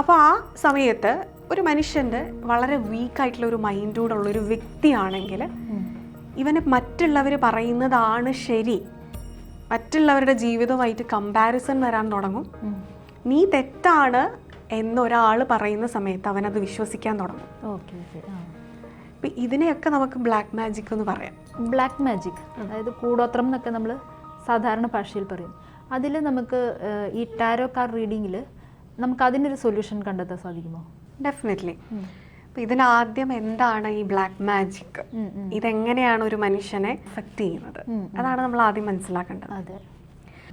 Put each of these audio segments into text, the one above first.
അപ്പോൾ ആ സമയത്ത് ഒരു മനുഷ്യന്റെ വളരെ വീക്കായിട്ടുള്ള ഒരു മൈൻഡോടുള്ള ഒരു വ്യക്തിയാണെങ്കിൽ ഇവനെ മറ്റുള്ളവർ പറയുന്നതാണ് ശരി. മറ്റുള്ളവരുടെ ജീവിതവുമായിട്ട് കമ്പാരിസൺ വരാൻ തുടങ്ങും. നീ തെറ്റാണ് എന്നൊരാൾ പറയുന്ന സമയത്ത് അവനത് വിശ്വസിക്കാൻ തുടങ്ങും. ഓക്കെ ഇതിനെയൊക്കെ നമുക്ക് ബ്ലാക്ക് മാജിക് എന്ന് പറയാം. ബ്ലാക്ക് മാജിക് അതായത് കൂടോത്രം എന്നൊക്കെ നമ്മൾ സാധാരണ ഭാഷയിൽ പറയും. അതിൽ നമുക്ക് ഈ ടാരോ കാർ റീഡിങ്ങിൽ നമുക്ക് അതിനൊരു സൊല്യൂഷൻ കണ്ടെത്താൻ സാധിക്കുമോ? ഡെഫിനറ്റ്ലി അപ്പം ഇതിനാദ്യം എന്താണ് ഈ ബ്ലാക്ക് മാജിക്. ഇതെങ്ങനെയാണ് ഒരു മനുഷ്യനെ എഫക്റ്റ് ചെയ്യുന്നത്? അതാണ് നമ്മൾ ആദ്യം മനസ്സിലാക്കേണ്ടത്. അതെ.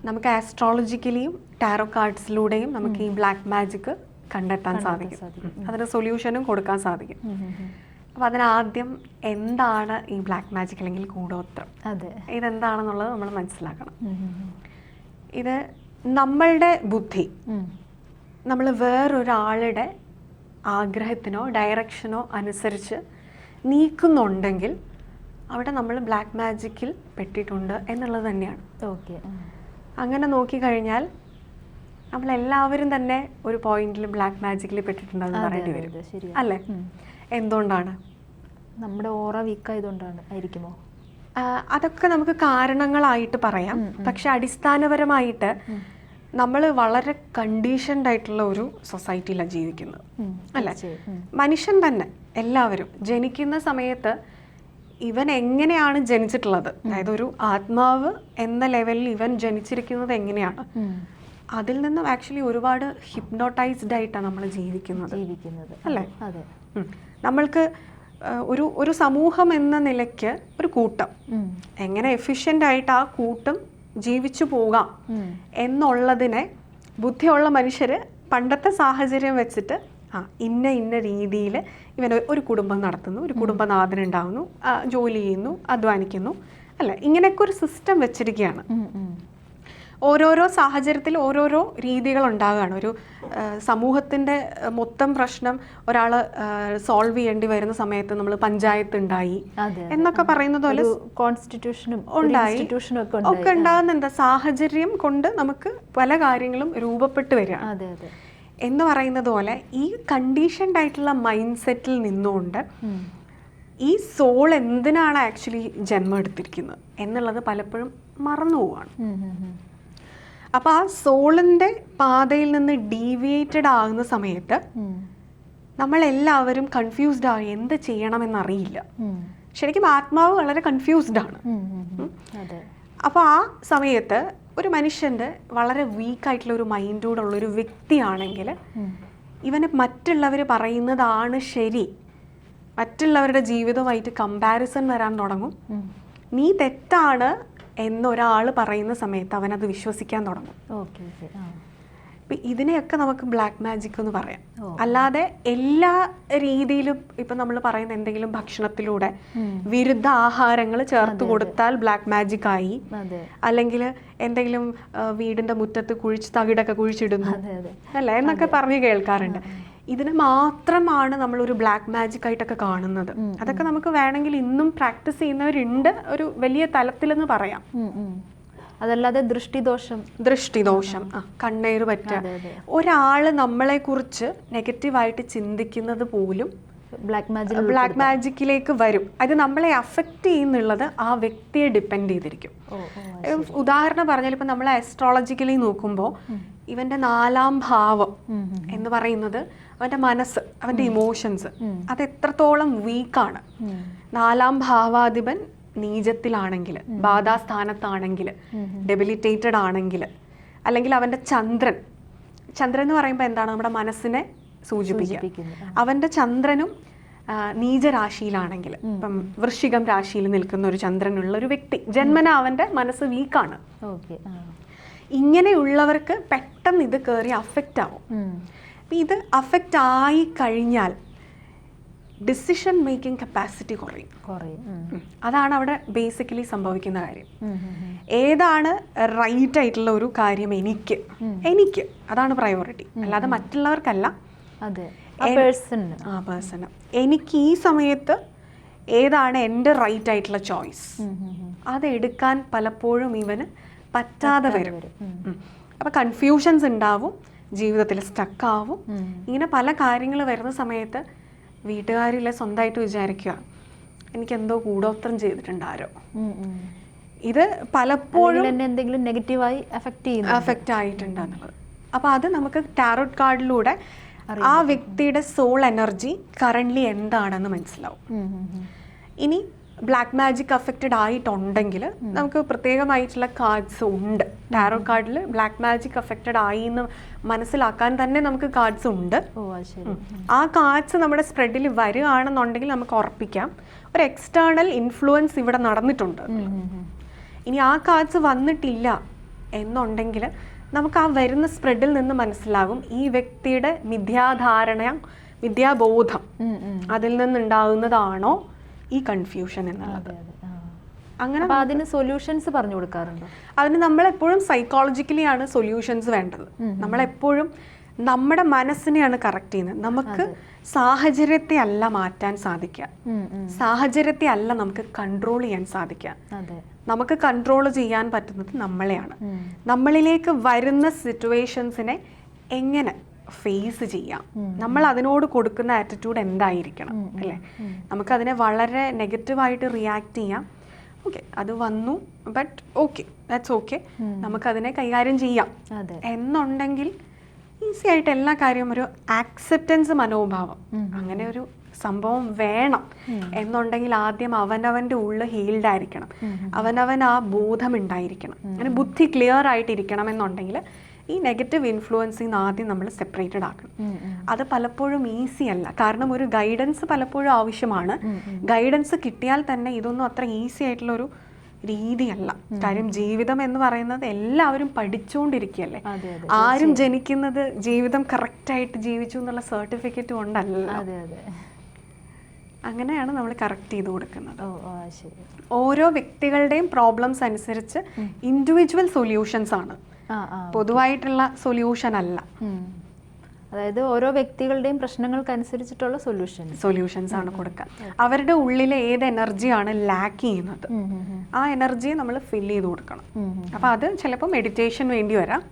നമുക്ക് ആസ്ട്രോളജിക്കലിയും ടാറോ കാർഡ്സിലൂടെയും നമുക്ക് ഈ ബ്ലാക്ക് മാജിക് കണ്ടെത്താൻ സാധിക്കും. അതിന് സൊല്യൂഷനും കൊടുക്കാൻ സാധിക്കും. അപ്പൊ. അതിനാദ്യം എന്താണ് ഈ ബ്ലാക്ക് മാജിക് അല്ലെങ്കിൽ കൂടോത്രം? അതെ. ഇതെന്താണെന്നുള്ളത് നമ്മൾ മനസ്സിലാക്കണം. ഇത് നമ്മളുടെ ബുദ്ധി. നമ്മൾ വേറൊരാളുടെ ആഗ്രഹത്തിനോ ഡയറക്ഷനോ അനുസരിച്ച് നീക്കുന്നുണ്ടെങ്കിൽ അവിടെ നമ്മൾ ബ്ലാക്ക് മാജിക്കിൽ പെട്ടിട്ടുണ്ട് എന്നുള്ളത് തന്നെയാണ്. ഓക്കെ. അങ്ങനെ നോക്കിക്കഴിഞ്ഞാൽ നമ്മളെല്ലാവരും തന്നെ ഒരു പോയിന്റിൽ ബ്ലാക്ക് മാജിക്കിൽ പെട്ടിട്ടുണ്ടെന്ന് പറയേണ്ടി വരും. അല്ലേ? എന്തുകൊണ്ടാണ്? നമ്മുടെ ഓറ വീക്കായതുകൊണ്ടാണ് ആയിരിക്കുമോ? അതൊക്കെ നമുക്ക് കാരണങ്ങളായിട്ട് പറയാം. പക്ഷെ അടിസ്ഥാനപരമായിട്ട് നമ്മൾ വളരെ കണ്ടീഷൻഡ് ആയിട്ടുള്ള ഒരു സൊസൈറ്റിയിലാണ് ജീവിക്കുന്നത്. അല്ല? അല്ലേ മനുഷ്യൻ തന്നെ എല്ലാവരും ജനിക്കുന്ന സമയത്ത് ഇവൻ എങ്ങനെയാണ് ജനിച്ചിട്ടുള്ളത്? അതായത് ഒരു ആത്മാവ് എന്ന ലെവലിൽ ഇവൻ ജനിച്ചിരിക്കുന്നത് എങ്ങനെയാണ്? അതിൽ നിന്നും ആക്ച്വലി ഒരുപാട് ഹിപ്നോട്ടൈസ്ഡ് ആയിട്ടാണ് നമ്മൾ ജീവിക്കുന്നത്. ജീവിക്കുന്നത്. അല്ലേ? അതെ. നമ്മൾക്ക് ഒരു ഒരു സമൂഹം എന്ന നിലയ്ക്ക് ഒരു കൂട്ടം. എങ്ങനെ എഫിഷ്യന്റ് ആയിട്ട് ആ കൂട്ടം ജീവിച്ചു പോകാം എന്നുള്ളതിനെ ബുദ്ധിയുള്ള മനുഷ്യർ പണ്ടത്തെ സാഹചര്യം വെച്ചിട്ട് ആ ഇന്ന ഇന്ന രീതിയിൽ ഇവൻ ഒരു കുടുംബം നടത്തുന്നു ഒരു കുടുംബനാഥൻ ഉണ്ടാവുന്നു ജോലി ചെയ്യുന്നു അധ്വാനിക്കുന്നു. അല്ല ഇങ്ങനെയൊക്കെ ഒരു സിസ്റ്റം വെച്ചിരിക്കുകയാണ്. ഓരോരോ സാഹചര്യത്തിൽ ഓരോരോ രീതികൾ ഉണ്ടാകുകയാണ് ഒരു സമൂഹത്തിന്റെ മൊത്തം പ്രശ്നം ഒരാൾ സോൾവ് ചെയ്യേണ്ടി വരുന്ന സമയത്ത് നമ്മൾ പഞ്ചായത്ത് ഉണ്ടായി എന്നൊക്കെ പറയുന്നത് പോലെ കോൺസ്റ്റിറ്റ്യൂഷനും ഉണ്ടായി. ഒക്കെ ഉണ്ടാകുന്നുണ്ട് ഉണ്ടായി. ഉണ്ടാകുന്ന എന്താ സാഹചര്യം കൊണ്ട് നമുക്ക് പല കാര്യങ്ങളും രൂപപ്പെട്ട് വരികയാണ് അതെ എന്ന് പറയുന്നത് പോലെ ഈ കണ്ടീഷൻഡ് ആയിട്ടുള്ള മൈൻഡ് സെറ്റിൽ നിന്നുകൊണ്ട് ഈ സോൾ എന്തിനാണ് ആക്ച്വലി ജന്മം എടുത്തിരിക്കുന്നത് എന്നുള്ളത് പലപ്പോഴും മറന്നു പോവാണ്. അപ്പോൾ ആ സോളിന്റെ പാതയിൽ നിന്ന് ഡീവിയേറ്റഡ് ആകുന്ന സമയത്ത് നമ്മൾ നമ്മളെല്ലാവരും കൺഫ്യൂസ്ഡ് ആയി എന്ത് ചെയ്യണമെന്നറിയില്ല. ശരിക്കും ആത്മാവ് വളരെ കൺഫ്യൂസ്ഡ് ആണ്. അപ്പോൾ ആ സമയത്ത് ഒരു മനുഷ്യന്റെ വളരെ വീക്കായിട്ടുള്ള ഒരു മൈൻഡോടുള്ള ഒരു വ്യക്തിയാണെങ്കിൽ. ഇവന് മറ്റുള്ളവർ പറയുന്നതാണ് ശരി. മറ്റുള്ളവരുടെ ജീവിതമായിട്ട് കമ്പാരിസൺ വരാൻ തുടങ്ങും. നീ തെറ്റാണ് എന്നൊരാൾ പറയുന്ന സമയത്ത് അവനത് വിശ്വസിക്കാൻ തുടങ്ങും. Okay okay. ആ. ഇപ്പം ഇതിനെയൊക്കെ നമുക്ക് ബ്ലാക്ക് മാജിക് എന്ന് പറയാം. അല്ലാതെ എല്ലാ രീതിയിലും ഇപ്പം നമ്മൾ പറയുന്ന എന്തെങ്കിലും ഭക്ഷണത്തിലൂടെ. വിരുദ്ധ ആഹാരങ്ങൾ ചേർത്ത് കൊടുത്താൽ ബ്ലാക്ക് മാജിക് ആയി. അല്ലെങ്കിൽ എന്തെങ്കിലും വീടിന്റെ മുറ്റത്ത് കുഴിച്ച് തകിടൊക്കെ കുഴിച്ചിടുന്നു. അല്ലേ? എന്നൊക്കെ പറഞ്ഞ് കേൾക്കാറുണ്ട്. ഇതിന് മാത്രമാണ് നമ്മൾ ഒരു ബ്ലാക്ക് മാജിക് ആയിട്ടൊക്കെ കാണുന്നത്. അതൊക്കെ നമുക്ക് വേണമെങ്കിൽ ഇന്നും പ്രാക്ടീസ് ചെയ്യുന്നവരുണ്ട്. ഒരു വലിയ തലത്തിലെന്ന് പറയാം. അതല്ലാതെ ദൃഷ്ടിദോഷം. ദൃഷ്ടിദോഷം. ആ കണ്ണേറ് പറ്റുക. ഒരാൾ നമ്മളെ കുറിച്ച് നെഗറ്റീവായിട്ട് ചിന്തിക്കുന്നത് പോലും ബ്ലാക്ക് മാജിക് ബ്ലാക്ക് മാജിക്കിലേക്ക് വരും. അത് നമ്മളെ അഫക്റ്റ് ചെയ്യുന്നുള്ളത് ആ വ്യക്തിയെ ഡിപ്പെൻഡ് ചെയ്തിരിക്കും. ഉദാഹരണം പറഞ്ഞാൽ ഇപ്പം നമ്മൾ ആസ്ട്രോളജിക്കലി നോക്കുമ്പോൾ ഇവന്റെ നാലാം ഭാവം എന്ന് പറയുന്നത് അവന്റെ മനസ്സ് അവന്റെ ഇമോഷൻസ് അത് എത്രത്തോളം വീക്കാണ്. നാലാം ഭാവാധിപൻ നീചത്തിലാണെങ്കിൽ ബാധാസ്ഥാനത്താണെങ്കിൽ ഡെബിലിറ്റേറ്റഡ് ആണെങ്കിൽ അല്ലെങ്കിൽ അവന്റെ ചന്ദ്രൻ. ചന്ദ്രൻ എന്ന് പറയുമ്പോൾ എന്താണ്? നമ്മുടെ മനസ്സിനെ സൂചിപ്പിക്കുക. അവന്റെ അവന്റെ ചന്ദ്രനും നീചരാശിയിലാണെങ്കിൽ ഇപ്പം വൃശ്ചികം രാശിയിൽ നിൽക്കുന്ന ഒരു ചന്ദ്രനുള്ള ഒരു വ്യക്തി ജന്മന അവന്റെ മനസ്സ് വീക്കാണ് ഇങ്ങനെയുള്ളവർക്ക് പെട്ടെന്ന് ഇത് കയറി അഫക്റ്റ് ആവും. അപ്പം ഇത് അഫക്റ്റ് ആയി കഴിഞ്ഞാൽ ഡിസിഷൻ മേക്കിംഗ് കപ്പാസിറ്റി കുറയും. കുറയും. അതാണ് അവിടെ ബേസിക്കലി സംഭവിക്കുന്ന കാര്യം. ഏതാണ് റൈറ്റ് ആയിട്ടുള്ള ഒരു കാര്യം എനിക്ക്? എനിക്ക്. അതാണ് പ്രയോറിറ്റി അല്ലാതെ മറ്റുള്ളവർക്കല്ല. ആ പേഴ്സണ് എനിക്ക് ഈ സമയത്ത് ഏതാണ് എന്റെ റൈറ്റ് ആയിട്ടുള്ള ചോയ്സ് അതെടുക്കാൻ പലപ്പോഴും ഇവന് പറ്റാതെ വരും. അപ്പോൾ കൺഫ്യൂഷൻസ് ഉണ്ടാവും. ജീവിതത്തിൽ സ്റ്റക്കാവും ഇങ്ങനെ പല കാര്യങ്ങൾ വരുന്ന സമയത്ത് വീട്ടുകാരില്ല സ്വന്തമായിട്ട് വിചാരിക്കുക എനിക്കെന്തോ കൂടോത്രം ചെയ്തിട്ടുണ്ട് ആരോ. ഇത് പലപ്പോഴും എന്തെങ്കിലും നെഗറ്റീവായി എഫക്ട് ചെയ്യുന്നു അഫക്റ്റ് ആയിട്ടുണ്ട് എന്നുള്ളത് അപ്പോൾ അത് നമുക്ക് ടാരോട്ട് കാർഡിലൂടെ ആ വ്യക്തിയുടെ സോൾ എനർജി കറന്റ്ലി എന്താണെന്ന് മനസ്സിലാവും. ഇനി ബ്ലാക്ക് മാജിക് അഫക്റ്റഡ് ആയിട്ടുണ്ടെങ്കിൽ നമുക്ക് പ്രത്യേകമായിട്ടുള്ള കാർഡ്സ് ഉണ്ട്. ടാറോ കാർഡിൽ ബ്ലാക്ക് മാജിക് അഫക്റ്റഡ് ആയി എന്ന് മനസ്സിലാക്കാൻ തന്നെ നമുക്ക് കാർഡ്സ് ഉണ്ട്. ആ കാർഡ്സ് നമ്മുടെ സ്പ്രെഡിൽ വരികയാണെന്നുണ്ടെങ്കിൽ നമുക്ക് ഉറപ്പിക്കാം. ഒരു എക്സ്റ്റേണൽ ഇൻഫ്ലുവൻസ് ഇവിടെ നടന്നിട്ടുണ്ട്. ഇനി ആ കാർഡ്സ് വന്നിട്ടില്ല എന്നുണ്ടെങ്കിൽ നമുക്ക് ആ വരുന്ന സ്പ്രെഡിൽ നിന്ന് മനസ്സിലാകും. ഈ വ്യക്തിയുടെ മിഥ്യാധാരണ മിഥ്യാബോധം. അതിൽ നിന്നുണ്ടാകുന്നതാണോ ഈ കൺഫ്യൂഷൻ എന്നുള്ളത്. അങ്ങനെ അതിന് സൊല്യൂഷൻസ് പറഞ്ഞു കൊടുക്കാറുണ്ട്? അതിന് നമ്മളെപ്പോഴും സൈക്കോളജിക്കലി ആണ് സൊല്യൂഷൻസ് വേണ്ടത്. നമ്മളെപ്പോഴും നമ്മുടെ മനസ്സിനെയാണ് കറക്റ്റ് ചെയ്യുന്നത്. നമുക്ക് സാഹചര്യത്തെ അല്ല മാറ്റാൻ സാധിക്കുക. സാഹചര്യത്തെ അല്ല നമുക്ക് കൺട്രോൾ ചെയ്യാൻ സാധിക്കുക. നമുക്ക് കൺട്രോൾ ചെയ്യാൻ പറ്റുന്നത് നമ്മളെയാണ്. നമ്മളിലേക്ക് വരുന്ന സിറ്റുവേഷൻസിനെ എങ്ങനെ ഫേസ് ചെയ്യാം. നമ്മൾ അതിനോട് കൊടുക്കുന്ന ആറ്റിറ്റ്യൂഡ് എന്തായിരിക്കണം അല്ലേ? നമുക്കതിനെ വളരെ നെഗറ്റീവായിട്ട് റിയാക്ട് ചെയ്യാം. ഓക്കെ അത് വന്നു ബട്ട് ഓക്കെ ദാറ്റ്സ് ഓക്കെ നമുക്കതിനെ കൈകാര്യം ചെയ്യാം. എന്നുണ്ടെങ്കിൽ ഈസി ആയിട്ട് എല്ലാ കാര്യവും ഒരു ആക്സെപ്റ്റൻസ് മനോഭാവം അങ്ങനെ ഒരു സംഭവം വേണം. എന്നുണ്ടെങ്കിൽ ആദ്യം അവനവന്റെ ഉള്ളിൽ ഹീൽഡ് ആയിരിക്കണം. അവനവൻ ആ ബോധം ഉണ്ടായിരിക്കണം. അങ്ങനെ ബുദ്ധി ക്ലിയർ ആയിട്ടിരിക്കണം എന്നുണ്ടെങ്കിൽ ഈ നെഗറ്റീവ് ഇൻഫ്ലുവൻസിൽ നിന്ന് ആദ്യം നമ്മൾ സെപ്പറേറ്റഡ് ആക്കണം. അത് പലപ്പോഴും ഈസി അല്ല. കാരണം ഒരു ഗൈഡൻസ് പലപ്പോഴും ആവശ്യമാണ്. ഗൈഡൻസ് കിട്ടിയാൽ തന്നെ ഇതൊന്നും അത്ര ഈസി ആയിട്ടുള്ള ഒരു രീതിയല്ല കാര്യം ജീവിതം എന്ന് പറയുന്നത് എല്ലാവരും പഠിച്ചുകൊണ്ടിരിക്കുകയല്ലേ ആരും ജനിക്കുന്നത് ജീവിതം കറക്റ്റായിട്ട് ജീവിച്ചു എന്നുള്ള സർട്ടിഫിക്കറ്റ് കൊണ്ടല്ല. അങ്ങനെയാണ് നമ്മൾ കറക്റ്റ് ചെയ്ത് കൊടുക്കുന്നത്. ഓരോ വ്യക്തികളുടെയും പ്രോബ്ലംസ് അനുസരിച്ച് ഇൻഡിവിജ്വൽ സൊല്യൂഷൻസ് ആണ്. പൊതുവായിട്ടുള്ള സൊല്യൂഷൻ അല്ല. അതായത് ഓരോ വ്യക്തികളുടെയും പ്രശ്നങ്ങൾക്കനുസരിച്ചിട്ടുള്ള സൊല്യൂഷൻ സൊല്യൂഷൻസ് ആണ് കൊടുക്കുക അവരുടെ ഉള്ളിലെ ഏത് എനർജിയാണ് ലാക്ക് ചെയ്യുന്നത്? ആ എനർജി നമ്മൾ ഫിൽ ചെയ്ത് കൊടുക്കണം. അപ്പോൾ അത് ചിലപ്പോൾ മെഡിറ്റേഷൻ വേണ്ടി വരാം.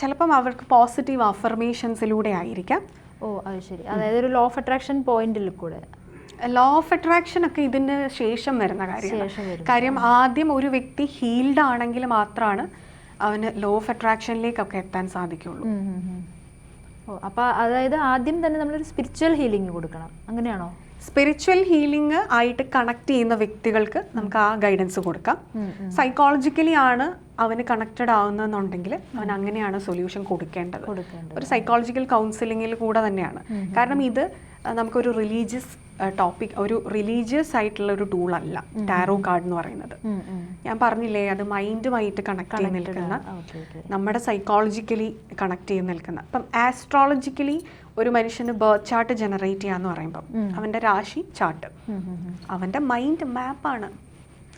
ചിലപ്പം അവർക്ക് പോസിറ്റീവ് അഫർമേഷൻസിലൂടെ ആയിരിക്കാം. ഓ അത് ശരി. അതായത് ഒരു ലോ ഓഫ് അട്രാക്ഷൻ പോയിന്റിൽ കൂടെ. ലോ ഓഫ് അട്രാക്ഷൻ ഒക്കെ ഇതിന് ശേഷം വരുന്ന കാര്യം കാര്യമാണ്. കാര്യം ആദ്യം ഒരു വ്യക്തി ഹീൽഡ് ആണെങ്കിൽ മാത്രമാണ് അവന് ലോ ഓഫ് അട്രാക്ഷനിലേക്കൊക്കെ എത്താൻ സാധിക്കുള്ളൂ. അപ്പോൾ അതായത് ആദ്യം തന്നെ നമ്മളൊരു സ്പിരിച്വൽ ഹീലിംഗ് കൊടുക്കണം. അങ്ങനെയാണോ? സ്പിരിച്വൽ ഹീലിംഗ് ആയിട്ട് കണക്ട് ചെയ്യുന്ന വ്യക്തികൾക്ക് നമുക്ക് ആ ഗൈഡൻസ് കൊടുക്കാം. സൈക്കോളജിക്കലി ആണ് അവന് കണക്റ്റഡ് ആവുന്നതെന്നുണ്ടെങ്കിൽ അവൻ അങ്ങനെയാണ് സൊല്യൂഷൻ കൊടുക്കേണ്ടത്. ഒരു സൈക്കോളജിക്കൽ കൗൺസിലിംഗിൽ കൂടെ തന്നെയാണ്. കാരണം ഇത് നമുക്കൊരു റിലീജിയസ് ടോപ്പിക് ഒരു റിലീജിയസ് ആയിട്ടുള്ള ഒരു ടൂൾ അല്ല. ടാരോ കാർഡ് എന്ന് പറയുന്നത്. ഞാൻ പറഞ്ഞില്ലേ അത് മൈൻഡുമായിട്ട് കണക്ട് ചെയ്ത് നിൽക്കുന്ന നമ്മുടെ സൈക്കോളജിക്കലി കണക്ട് ചെയ്ത് നിൽക്കുന്ന. അപ്പം ആസ്ട്രോളജിക്കലി ഒരു മനുഷ്യന് ബർത്ത് ചാർട്ട് ജനറേറ്റ് ചെയ്യാന്ന് പറയുമ്പോൾ അവന്റെ രാശി ചാർട്ട് അവന്റെ മൈൻഡ് മാപ്പാണ്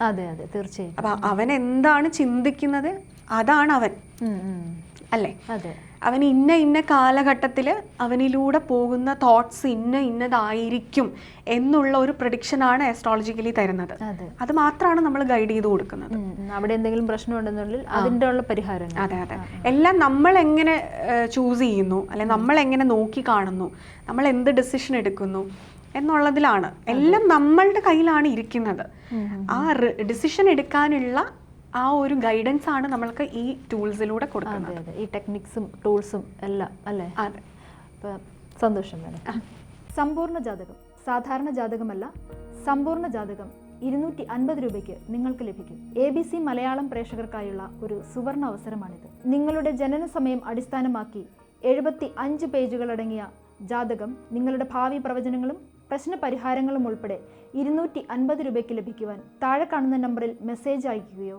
അതെ അതെ തീർച്ചയായും അപ്പൊ അവൻ എന്താണ് ചിന്തിക്കുന്നത്? അതാണ് അവൻ. അല്ലേ? അതെ. അവൻ ഇന്ന ഇന്ന കാലഘട്ടത്തിൽ അവനിലൂടെ പോകുന്ന തോട്ട്സ് ഇന്ന ഇന്നതായിരിക്കും എന്നുള്ള ഒരു പ്രഡിക്ഷനാണ് ആസ്ട്രോളജിക്കലി തരുന്നത്. അത്. മാത്രമാണ് നമ്മൾ ഗൈഡ് ചെയ്ത് കൊടുക്കുന്നത്. അവിടെ എന്തെങ്കിലും പ്രശ്നം ഉണ്ടെന്നുള്ളിൽ അതിന്റെ ഉള്ള പരിഹാരം അതെ അതെ. എല്ലാം നമ്മൾ എങ്ങനെ ചൂസ് ചെയ്യുന്നു അല്ലെ നമ്മൾ എങ്ങനെ നോക്കി കാണുന്നു നമ്മൾ എന്ത് ഡിസിഷൻ എടുക്കുന്നു എന്നുള്ളതിലാണ്. എല്ലാം നമ്മളുടെ കയ്യിലാണ് ഇരിക്കുന്നത്. ആ ഡിസിഷൻ എടുക്കാനുള്ള ആ ഒരു ഗൈഡൻസ് ആണ് നമ്മൾക്ക് ഈ ടൂൾസിലൂടെ കൊടുക്കുന്നത്. അതെ ഈ ടെക്നിക്സും ടൂൾസും എല്ലാം അല്ലേ? അതെ. സന്തോഷം മേഡം സമ്പൂർണ ജാതകം സാധാരണ ജാതകമല്ല സമ്പൂർണ ജാതകം ഇരുന്നൂറ്റി അൻപത് രൂപയ്ക്ക് നിങ്ങൾക്ക് ലഭിക്കും. എ ബി സി മലയാളം പ്രേക്ഷകർക്കായുള്ള ഒരു സുവർണ അവസരമാണിത്. നിങ്ങളുടെ ജനന സമയം അടിസ്ഥാനമാക്കി എഴുപത്തി അഞ്ച് പേജുകളടങ്ങിയ ജാതകം നിങ്ങളുടെ ഭാവി പ്രവചനങ്ങളും പ്രശ്ന പരിഹാരങ്ങളും ഉൾപ്പെടെ ഇരുന്നൂറ്റി അൻപത് രൂപയ്ക്ക് ലഭിക്കുവാൻ താഴെ കാണുന്ന നമ്പറിൽ മെസ്സേജ് അയയ്ക്കുകയോ